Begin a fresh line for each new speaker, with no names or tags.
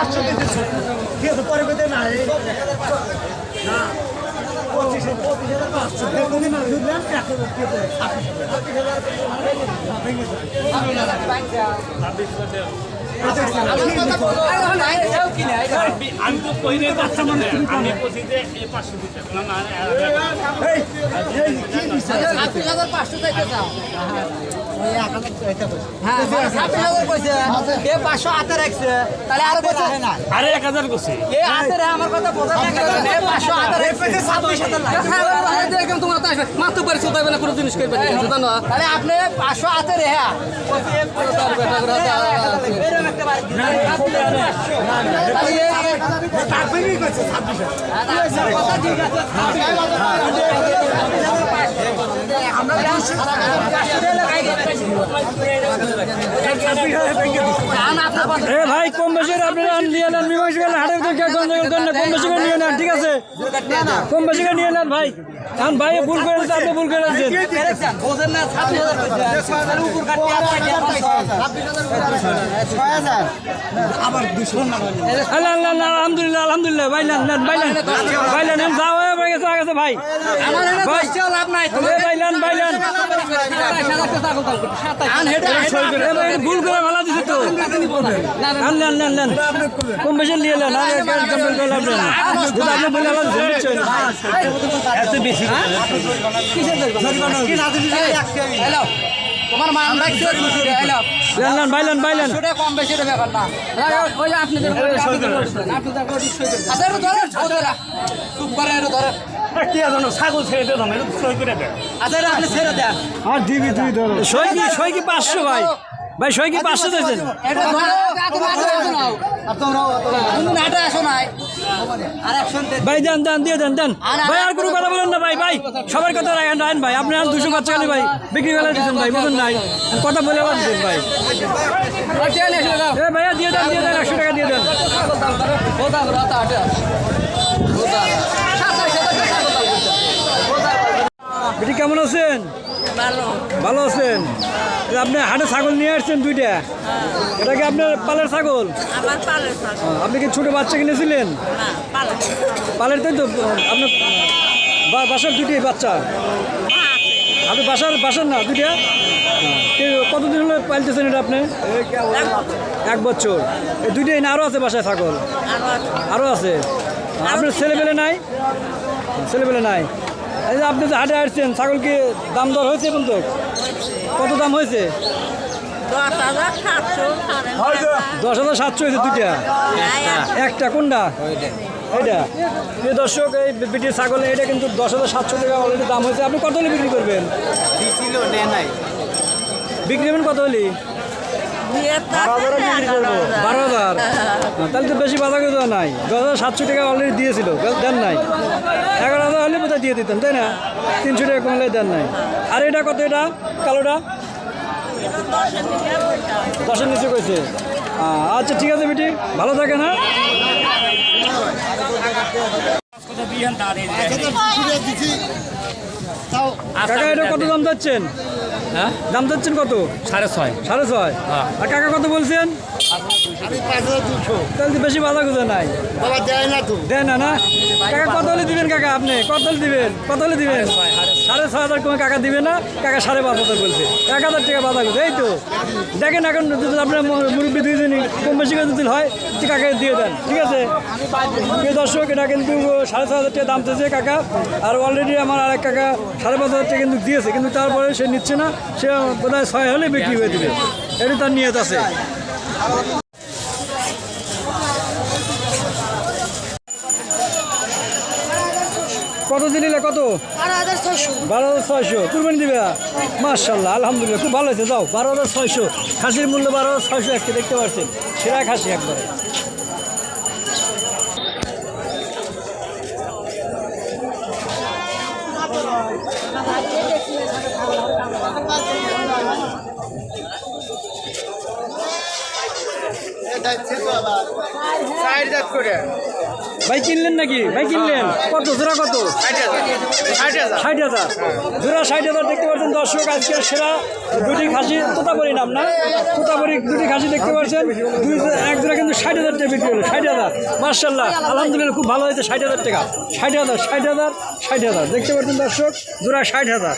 পাঁচশো দিতেছি ঠিক আছে পরে পেতে না পঁচিশ পঁচিশ হাজার পাঁচশো যদি না বুঝলাম এক হাজার কে করে ছাব্বিশ হাজার ভেঙে যায়
আমি তো কই নাই বাচ্চা মানে আমি কইছি যে এই পাঁচশো দিতে
পাঁচশো চাইতে চাও হ্যাঁ
মাত্র পারি চোদাবে না কোনো জিনিস করবে না জানো
তাহলে আপনি পাঁচশো হাতে রে হ্যাঁ এরকম একটা বাড়ি তাহলে এ-
তার ভেঙেই গেছে ছাব্বিশ হাজার
কথা ঠিক আছে আমরা
এ ভাই, কম বেশি করে আপনি নিয়ে নেন। করে হাটের কম বেশি নিয়ে নেন, ঠিক আছে? কম বেশি নিয়ে নেন ভাই। কারণ ভাই ভুল করে আপনি ভুল করে আলহামদুলিল্লাহ আলহামদুলিল্লাহ, ভাই নেন ভাই এম যাওয়া কাছে গেছে ভাই।
আমার
ভাই।
লাভ নাই
বাইলান ভাই, ভুল করে ভালো দিছে তো। আন নেন নেন নেন। কম বেশি নিয়ে যদি আপনি বলে আলাদা দিচ্ছেন
বেশি।
হ্যালো। তোমার মান রাখছো
নেন ভাই নেন
সেটা কম বেশি এটা ব্যাপার না। ওই যে আপনি আচ্ছা একটু ধরেন চুপ করে একটু ধরেন
ছাগল ছেড়ে এটা সই করে দেয়।
আচ্ছা আপনি ছেড়ে দেন।
আর দিবি তুই ধরো।
সই কি সই কি পাঁচশো ভাই? ভাই সই কি পাঁচশো দিয়েছেন?
এটা ধরো তুমি নাটে আসো নাই। আর অ্যাকশন দে
ভাই দেন দেন দিয়ে দেন দেন। ভাই আর কোনো কথা বলেন না ভাই ভাই। সবার কথা রাখেন রাখেন ভাই। আপনি আর দুশো বাচ্চা খালি ভাই? বিক্রি করে দিচ্ছেন ভাই বুঝুন নাই। কথা বলে আবার দিচ্ছেন ভাই। ভাইয়া দিয়ে দেন দিয়ে দেন একশো টাকা দিয়ে দেন। কেমন আছেন? ভালো। আছেন? আপনি হাটে ছাগল নিয়ে আসছেন দুইটা? এটা কি আপনার পালের ছাগল? আহ, আপনি কি ছোট বাচ্চা কিনেছিলেন?
পালের।
পালের তাই তো? আপনার বা- বাসার দুটি বাচ্চা? আপনি বাসার বাসার না দুইটা? কে কতদিন হলো পালতেছেন এটা আপনি?
এক বছর।
এই দুইটাই না আরও আছে বাসায় ছাগল? আরও আছে। আপনার ছেলেপেলে নাই? ছেলেপেলে নাই। এই যে আপনি যে হাটে আসছেন ছাগল কি দাম দর হয়েছে এখন তো? কত দাম হয়েছে?
দশ হাজার সাতশো
হয়েছে দুইটা।
একটা।
কোনটা? এটা যে দর্শক এই বিটির ছাগল এটা কিন্তু দশ হাজার সাতশো টাকা অলরেডি দাম হয়েছে। আপনি কত হলে বিক্রি করবেন? বিক্রি করবেন কত হলে
বিয়ের টাকা এগারো হাজার।
বারো হাজার তাহলে তো বেশি বাধা দেওয়া নাই। দশ হাজার সাতশো টাকা অলরেডি দিয়েছিল দেন নাই। এগারো হাজার হলে বোধহয় দিয়ে দিতেন তাই না? তিনশো টাকা কমলে দেন নাই। আর এটা কত এটা? কালোটা?
দশের
নিচে কইছে। আচ্ছা ঠিক আছে বেটি। ভালো থাকে না কাকা এটা কত দাম যাচ্ছেন
হ্যাঁ
দাম যাচ্ছেন কত
সাড়ে ছয়
সাড়ে ছয়
হ্যাঁ।
আর কাকা কত বলছেন তাহলে বেশি বাধা খুঁজে নাই
দেয় না
দেন না না কাকা কত হলে দিবেন কাকা আপনি কত হলে দিবেন কত হলে দিবেন ছয় হাজার কোনো কাকা দিবে না, কাকা সাড়ে পাঁচ হাজার বলছে। এক হাজার টাকা বাধা গুজা এই তো। দেখেন এখন যদি আপনার মুরব্বী দুইজনই কম বেশি করে যদি হয় কাকা দিয়ে দেন, ঠিক আছে? প্রিয় দর্শক, এটা কিন্তু সাড়ে ছয় হাজার টাকা দাম চেয়েছে কাকা, আর অলরেডি আমার আরেক কাকা সাড়ে পাঁচ হাজার টাকা কিন্তু দিয়েছে, কিন্তু তারপরে সে নিচ্ছে না, সে বোধহয় ছয় হলে বিক্রি হয়ে দিবে। এটা তার নিয়ত আছে। কত দিলে কত? বারো হাজার ছয়শো। কুরবানি দিবে? মার্শাল্লাহ আলহামদুলিল্লাহ খুব ভালো হয়েছে। যাও বারো হাজার ছয়শো। খাসির মূল্য বারো হাজার ছয়শো একটা দেখতে পাচ্ছেন সেরা খাসি একবারে।
সাইড দাঁত করে।
ভাই কিনলেন নাকি? ভাই কিনলেন? কত? জোড়া কত?
ষাট হাজার।
ষাট হাজার। জোড়া ষাট হাজার দেখতে পাচ্ছেন দর্শক আজকে সেরা দুটি খাসি। তোতাপুরি নাম না? তোতাপুরি দুটি খাসি দেখতে পাচ্ছেন। দুই এক জোড়া কিন্তু ষাট হাজার টাকা বিক্রি হলো। ষাট হাজার। মার্শাল্লাহ আলহামদুলিল্লাহ খুব ভালো হয়েছে। ষাট হাজার টাকা। ষাট হাজার ষাট হাজার ষাট হাজার। দেখতে পাচ্ছেন দর্শক জোড়া ষাট হাজার।